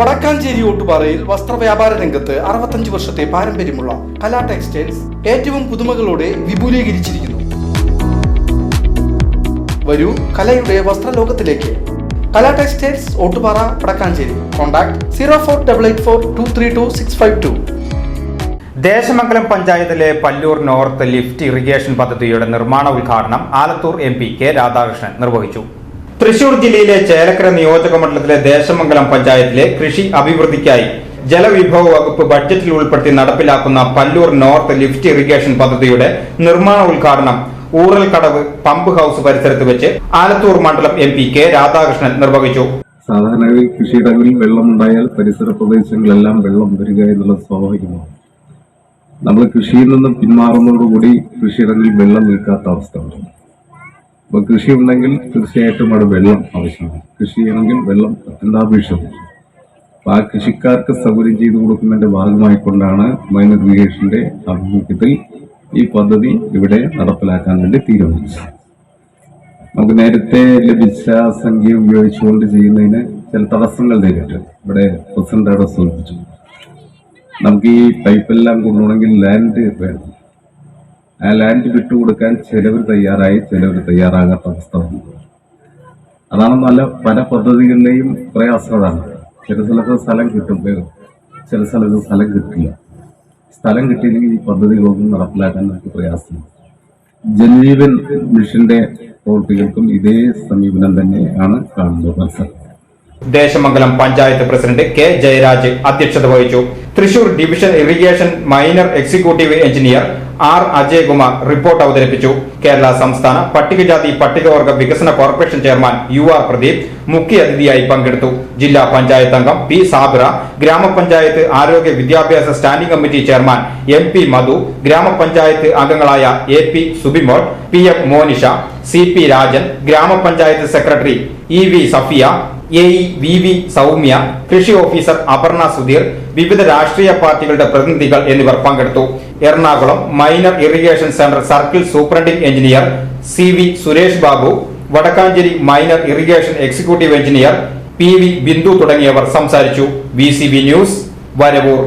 വടക്കാഞ്ചേരി ഓട്ടുപാറയിൽ വസ്ത്രവ്യാപാര രംഗത്ത് അറുപത്തഞ്ച് വർഷത്തെ പാരമ്പര്യമുള്ള കലാ ടെക്സ്റ്റൈൽസ് ഏറ്റവും പുതുമകളോടെ വിപുലീകരിച്ചിരിക്കുന്നു. വരൂ കലയുടെ വസ്ത്രലോകത്തിലേക്ക്. Kala textiles Ottupara Vadakkanchery. Contact zero four double eight four two three two six five two. Desamangalam പഞ്ചായത്തിലെ പല്ലൂർ നോർത്ത് ലിഫ്റ്റ് ഇറിഗേഷൻ പദ്ധതിയുടെ നിർമ്മാണ ഉദ്ഘാടനം Alathur M P K Radhakrishnan നിർവഹിച്ചു. തൃശൂർ ജില്ലയിലെ ചേലക്കര നിയോജക മണ്ഡലത്തിലെ ദേശമംഗലം പഞ്ചായത്തിലെ കൃഷി അഭിവൃദ്ധിക്കായി ജലവിഭവ വകുപ്പ് ബഡ്ജറ്റിൽ ഉൾപ്പെടുത്തി നടപ്പിലാക്കുന്ന പല്ലൂർ നോർത്ത് ലിഫ്റ്റ് ഇറിഗേഷൻ പദ്ധതിയുടെ നിർമ്മാണ ഉദ്ഘാടനം ഊറൽക്കടവ് പമ്പ് ഹൌസ് പരിസരത്ത് വെച്ച് ആലത്തൂർ മണ്ഡലം എം പി കെ രാധാകൃഷ്ണൻ നിർവഹിച്ചു. സാധാരണഗതിയിൽ കൃഷിയിടങ്ങളിൽ വെള്ളമുണ്ടായാൽ പരിസര പ്രദേശങ്ങളെല്ലാം വെള്ളം വരിക എന്നുള്ളത് സ്വാഭാവികമാണ്. നമ്മൾ കൃഷിയിൽ നിന്നും പിന്മാറുന്നതോടുകൂടി കൃഷിയിടങ്ങളിൽ വെള്ളം നിൽക്കാത്ത അവസ്ഥ വരും അപ്പോൾ കൃഷി ഉണ്ടെങ്കിൽ തീർച്ചയായിട്ടും അവിടെ വെള്ളം ആവശ്യമാണ്. കൃഷി ചെയ്യണമെങ്കിൽ വെള്ളം അത്യന്താപേക്ഷിതമാണ്. അപ്പോൾ ആ കൃഷിക്കാർക്ക് സൗകര്യം ചെയ്തു കൊടുക്കുന്നതിന്റെ ഭാഗമായിക്കൊണ്ടാണ് മൈനർ ഇറിഗേഷന്റെ ആഭിമുഖ്യത്തിൽ ഈ പദ്ധതി ഇവിടെ നടപ്പിലാക്കാൻ വേണ്ടി തീരുമാനിച്ചത്. നമുക്ക് നേരത്തെ ലഭിച്ച സംഖ്യ ഉപയോഗിച്ചുകൊണ്ട് ചെയ്യുന്നതിന് ചില തടസ്സങ്ങൾ നേരിട്ട്. ഇവിടെ പ്രസിഡന്റ് അവിടെ സൂചിപ്പിച്ചു. നമുക്ക് ഈ പൈപ്പെല്ലാം കൊണ്ടുപോകണമെങ്കിൽ ലാൻഡ് വേണം. ആ ലാൻഡ് വിട്ടുകൊടുക്കാൻ ചിലവർ തയ്യാറായി ചിലവർ തയ്യാറാകാത്ത അവസ്ഥ വന്നു. അതാണ് നല്ല പല പദ്ധതികളിലെയും പ്രയാസം അതാണ് ചില സ്ഥലത്ത് സ്ഥലം കിട്ടും. ചില സ്ഥലത്ത് സ്ഥലം കിട്ടില്ല. സ്ഥലം കിട്ടിയില്ലെങ്കിൽ ഈ പദ്ധതികളൊന്നും നടപ്പിലാക്കാൻ നമുക്ക് പ്രയാസമാണ് ജനീവൻ മിഷന്റെ പ്രവൃത്തികൾക്കും ഇതേ സമീപനം തന്നെയാണ് കാണുന്നത്. മത്സരം. ദേശമംഗലം പഞ്ചായത്ത് പ്രസിഡന്റ് കെ ജയരാജ് അധ്യക്ഷത വഹിച്ചു. Thrissur division irrigation minor executive engineer R Ajayakumar report അവതരിപ്പിച്ചു. കേരള സംസ്ഥാന പട്ടികജാതി പട്ടികവർഗ വികസന corporation chairman U R Pradeep മുഖ്യാതിഥിയായി പങ്കെടുത്തു. ജില്ലാ പഞ്ചായത്ത് അംഗം പി സാബിറ ഗ്രാമപഞ്ചായത്ത് ആരോഗ്യ വിദ്യാഭ്യാസ standing committee chairman M P Madhu ഗ്രാമപഞ്ചായത്ത് അംഗങ്ങളായ A P Subimol P M Monisha C P Rajan ഗ്രാമപഞ്ചായത്ത് secretary E V Safiya A E V V Soumya കൃഷി ഓഫീസർ അപർണ സുധീർ വിവിധ രാഷ്ട്രീയ പാർട്ടികളുടെ പ്രതിനിധികൾ എന്നിവർ പങ്കെടുത്തു. Ernakulam minor irrigation centre circle superintending engineer C V Suresh Babu Vadakkanchery minor irrigation executive engineer P V Bindu തുടങ്ങിയവർ സംസാരിച്ചു. V news Varavoor.